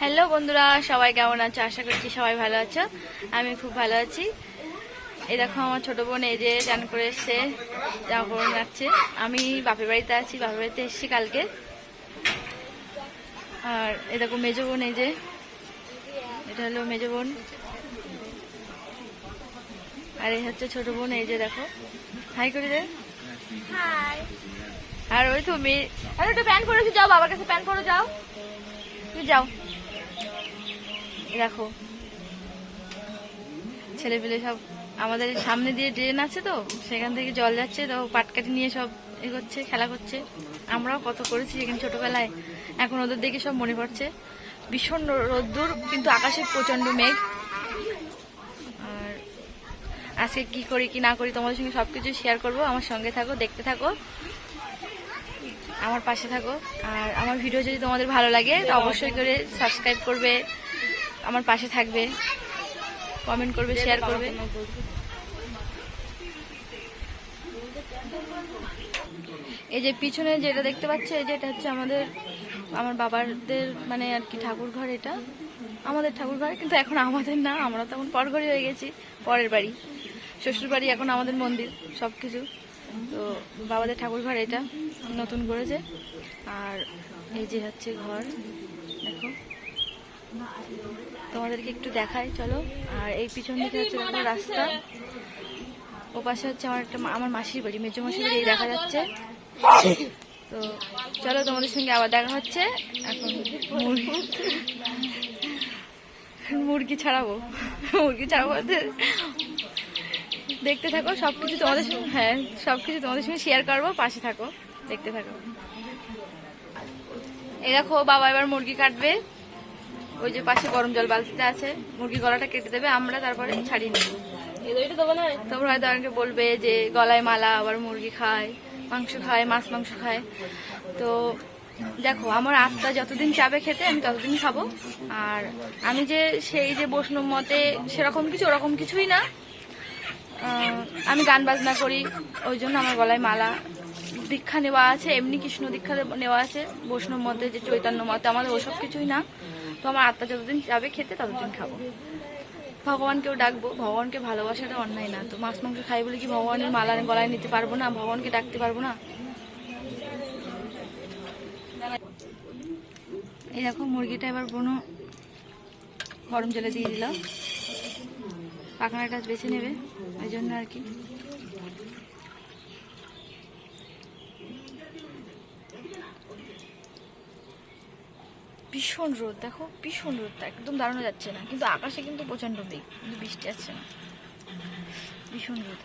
Hello বন্ধুরা সবাই কেমন আছো? আশা করছি সবাই ভালো আছো। আমি খুব ভালো আছি। এই দেখো আমার ছোট বোন এই যে চান করে এসছে জামা কাপড় যাচ্ছে আমি বাপের বাড়িতে আছি বাপের বাড়িতে এসছি কালকে। আর এই দেখো মেজো বোন এই যে এটা হলো মেজো বোন। আর এই হচ্ছে ছোট বোন এই যে দেখো। হাই করে দে আর ওই তুমি আরে একটু প্যান্ট পরেছি যাও বাবার কাছে প্যান্ট পরে যাও। তুমি যাও। দেখো। ছেলে পেলে সব আমাদের সামনে দিয়ে ড্রেন আছে তো, সেখান থেকে জল যাচ্ছে, তো পাটকাঠি নিয়ে সব এ করছে, খেলা করছে। আমরাও কত করেছি এখানে ছোটবেলায়। এখন ওদের দেখে সব মনে পড়ছে। ভীষণ রোদ্দুর, কিন্তু আকাশে প্রচণ্ড মেঘ। আর আজকে কি করি, কি না করি তোমাদের সঙ্গে সব সবকিছু শেয়ার করব। আমার সঙ্গে থাকো, দেখতে থাকো। আমার পাশে থাকো। আর আমার ভিডিও যদি তোমাদের ভালো লাগে, তো অবশ্যই করে সাবস্ক্রাইব করবে, আমার পাশে থাকবে। কমেন্ট করবে শেয়ার করবে। এই যে পিছনে যেটা দেখতে পাচ্ছ, এই যে এটা হচ্ছে আমাদের, আমার বাবাদের মানে আর কি ঠাকুর ঘর এটা। আমাদের ঠাকুর ঘর, কিন্তু এখন আমাদের না, আমরা তখন পরঘরই হয়ে গেছি, পরের বাড়ি। শ্বশুর বাড়ি এখন আমাদের মন্দির সব কিছু তো বাবাদের ঠাকুর ঘর এটা, নতুন করেছে। আর এই যে হচ্ছে ঘর, দেখো। তোমাদেরকে একটু দেখাই, চলো। আর এই পিছন দিকে হচ্ছে দেখো রাস্তা। ও পাশে হচ্ছে আমার একটা আমার মাসির বাড়ি, মেজো মাসির বাড়ি দেখা যাচ্ছে। তো চলো তোমাদের সঙ্গে আবার দেখা হচ্ছে। এখন মুরগি মুরগি ছাড়াবো। মুরগি ছাড়াবো দেখতে থাকো, সবকিছু তোমাদের সঙ্গে হ্যাঁ সবকিছু তোমাদের সঙ্গে শেয়ার করব, পাশে থাকো, দেখতে থাকো। এই দেখো, বাবা এবার মুরগি কাটবে। ওই যে পাশে গরম জল বালতিতে আছে, মুরগি গলাটা কেটে দেবে, আমরা তারপরে ছাড়িয়ে নেব। তোমরা হয়তো অনেকে বলবে যে, গলায় মালা, আবার মুরগি খায়, মাংস খায়, মাছ, মাংস খায়। তো দেখো, আমার আত্মা যতদিন চাবে খেতে, আমি ততদিন খাব। আর আমি যে সেই যে বৈষ্ণব মতে সেরকম কিছু, ওরকম কিছুই না। আমি গান বাজনা করি, ওই জন্য আমার গলায় মালা। দীক্ষা নেওয়া আছে, এমনি কৃষ্ণ দীক্ষা নেওয়া আছে। বৈষ্ণব মতে, যে চৈতন্য মতে, আমাদের ওসব কিছুই না। তো আমার আত্মা যতদিন যাবে খেতে, ততদিন খাব। ভগবানকেও ডাকবো। ভগবানকে ভালোবাসাটা অন্যায় না। তো মাছ মাংস খাই বলে কি ভগবানের মালা গলায় নিতে পারব না? ভগবানকে ডাকতে পারব না? দেখো, মুরগিটা এবার বোনো। গরম জলে দিয়ে দিলাম। পাখানাটা বেছে নেবে ওই জন্য আর কি। ভীষণ রোদ, দেখো, ভীষণ রোদ, একদম দাঁড়ানো যাচ্ছে না, কিন্তু আকাশে কিন্তু প্রচণ্ড মেঘ, কিন্তু বৃষ্টি আসছে না। ভীষণ রোদ।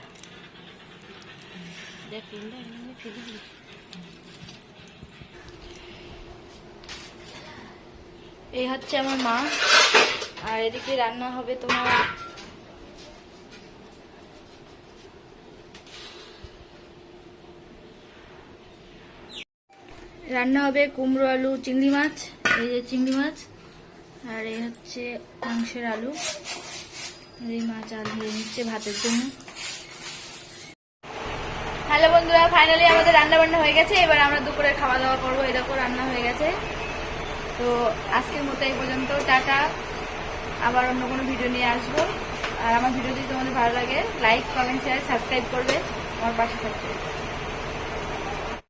এই হচ্ছে আমার মা, আর এদিকে রান্না হবে তোমার রান্না হবে কুমড়ো আলু, চিংড়ি মাছ, এই যে চিংড়ি মাছ, আর এই হচ্ছে মাংসের আলু, এই মাছ আলু নিচ্ছে ভাতের জন্য। হ্যালো বন্ধুরা ফাইনালি আমাদের রান্না বান্না হয়ে গেছে। এবার আমরা দুপুরে খাওয়া দাওয়া করব। এই দেখো, রান্না হয়ে গেছে। তো আজকের মতো এই পর্যন্ত, টাটা। আবার অন্য কোনো ভিডিও নিয়ে আসব। আর আমার ভিডিও যদি তোমাদের ভালো লাগে লাইক কমেন্ট শেয়ার সাবস্ক্রাইব করবে। আমার পাশে থাকবে।